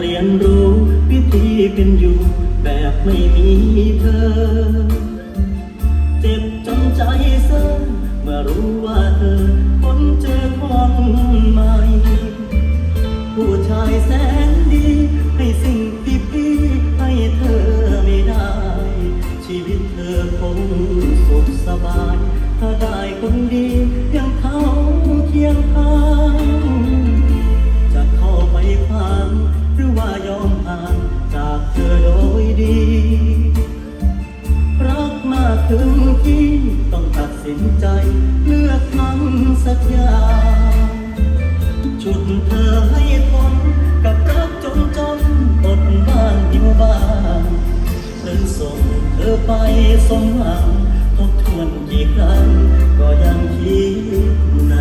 เรียนรู้วิธีเป็นอยู่แบบไม่มีเธอ เจ็บจนใจเสื่อเมื่อรู้ว่าเธอคนเจอคนใหม่ ผู้ชายแสนดี ให้สิ่งที่พี่ให้เธอไม่ได้ ชีวิตเธอคงสุขสบาย ถ้าได้คนดีอย่างเขาเคียงข้าง เลือกทำสักอย่างจุดเธอให้ทนกับรักจนจนอดบ้านอยู่บ้านหรือส่งเธอไปสมหวังทบทวนกี่ครั้งก็ยังคิด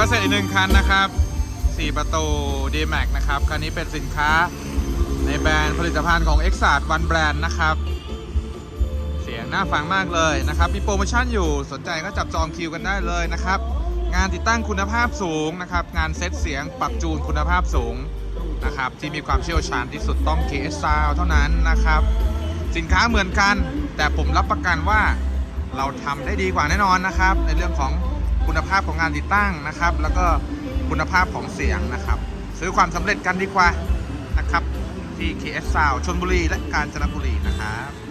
ก็เสร็จอีกหนึ่งคันนะครับ 4 ประตู D-Max นะครับ คันนี้เป็นสินค้าในแบรนด์ผลิตภัณฑ์ของ e x a r t One Brand นะครับ เสียงน่าฟังมากเลยนะครับ มีโปรโมชั่นอยู่สนใจก็จับจองคิวกันได้เลยนะครับ งานติดตั้งคุณภาพสูงนะครับ งานเซตเสียงปรับจูนคุณภาพสูงนะครับ ที่มีความเชี่ยวชาญที่สุดต้อง KS Sound เท่านั้นนะครับ สินค้าเหมือนกัน แต่ผมรับประกันว่าเราทำได้ดีกว่าแน่นอนนะครับ ในเรื่องของ คุณภาพของงานติดตั้งนะครับ แล้วก็คุณภาพของเสียงนะครับ ซื้อความสำเร็จกันดีกว่านะครับที่ KS Sound ชนบุรีและกาญจนบุรีนะครับ